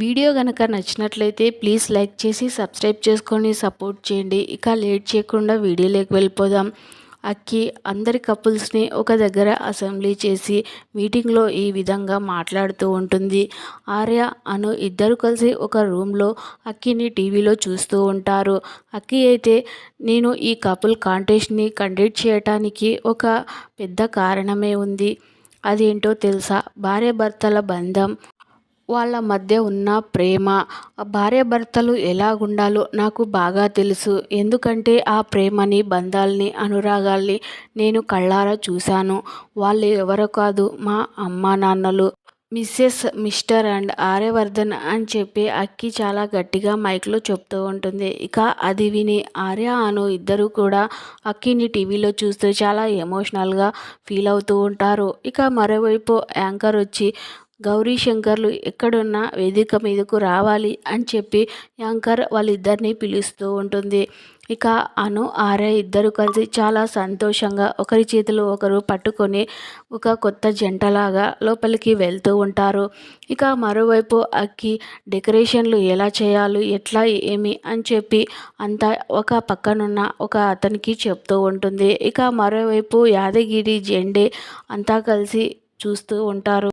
Video కనుక నచ్చినట్లయితే please like చేసి సబ్స్క్రైబ్ చేసుకొని సపోర్ట్ చేయండి. ఇక లేట్ చేయకుండా వీడియోలోకి వెళ్ళిపోదాం. అక్కి అందరి కపుల్స్ని ఒక దగ్గర అసెంబ్లీ చేసి మీటింగ్లో ఈ విధంగా మాట్లాడుతూ ఉంటుంది. ఆర్య అను ఇద్దరు కలిసి ఒక రూమ్లో అక్కిని టీవీలో చూస్తూ ఉంటారు. అక్కి అయితే నేను ఈ కపుల్ కాంటెస్ట్ని కండక్ట్ చేయటానికి ఒక పెద్ద కారణమే ఉంది. అదేంటో తెలుసా? భార్యాభర్తల బంధం. వాళ్ళ మధ్య ఉన్న ప్రేమ భార్యాభర్తలు ఎలాగుండాలో నాకు బాగా తెలుసు. ఎందుకంటే ఆ ప్రేమని బంధాల్ని అనురాగాల్ని నేను కళ్ళారా చూశాను. వాళ్ళు ఎవరో కాదు మా అమ్మా నాన్నలు. మిస్సెస్ మిస్టర్ అండ్ ఆర్యవర్ధన్ అని చెప్పి అక్కి చాలా గట్టిగా మైక్లో చెప్తూ ఉంటుంది. ఇక అది విని ఆర్య అను ఇద్దరు కూడా అక్కిని టీవీలో చూస్తూ చాలా ఎమోషనల్గా ఫీల్ అవుతూ ఉంటారు. ఇక మరోవైపు యాంకర్ వచ్చి గౌరీ శంకర్లు ఎక్కడున్నా వేదిక మీదకు రావాలి అని చెప్పి యాంకర్ వాళ్ళిద్దరిని పిలుస్తూ ఉంటుంది. ఇక అను ఆర్య ఇద్దరు కలిసి చాలా సంతోషంగా ఒకరి చేతులు ఒకరు పట్టుకొని ఒక కొత్త జంటలాగా లోపలికి వెళ్తూ ఉంటారు. ఇక మరోవైపు అక్కి డెకరేషన్లు ఎలా చేయాలి ఎట్లా ఏమి అని చెప్పి అంతా ఒక పక్కనున్న ఒక అతనికి చెప్తూ ఉంటుంది. ఇక మరోవైపు యాదగిరి జెండే అంతా కలిసి చూస్తూ ఉంటారు.